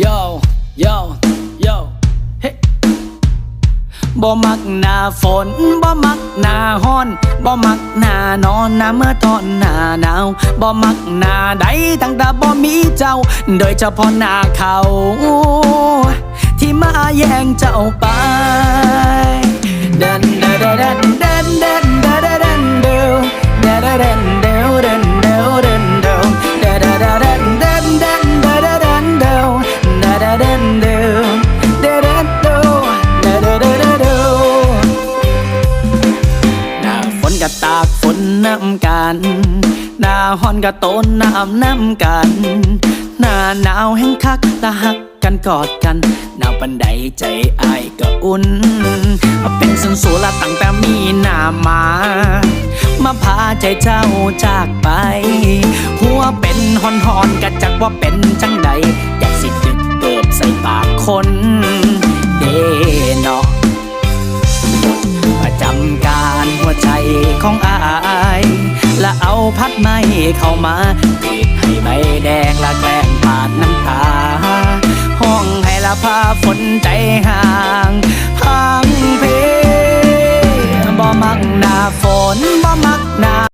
โยโยโยบ่มักหน้าฝนบ่มักหน้าฮ้อนบ่มักหน้านอนนะเมื่อตอนหน้าหนาวบ่มักหน้าใดตั้งแต่บ่มีเจ้า โดยเฉพาะหน้าเขาที่มาแย่งเจ้าไปเดินเดินเดินเดิน ก็ตากฝนน้ำกัน หน้าฮอนก็โตนน้ำน้ำกัน หน้าหนาวแห้งคักตาหักกันกอดกันหนาวปันใดใจอายก็อุ่น เป็นสันสูละตั้งแต่มีหน้ามา มาพาใจเจ้าจากไป หัวเป็นหอนหอนกะจักว่าเป็นจังใดอยากสิจึกเกิบใส่ปากคน ของอายและเอาพัดไม้เข้ามาปิดให้ใบแดงละแกล้งปาดน้ำตา ห้องให้ละพาฝนใจห่าง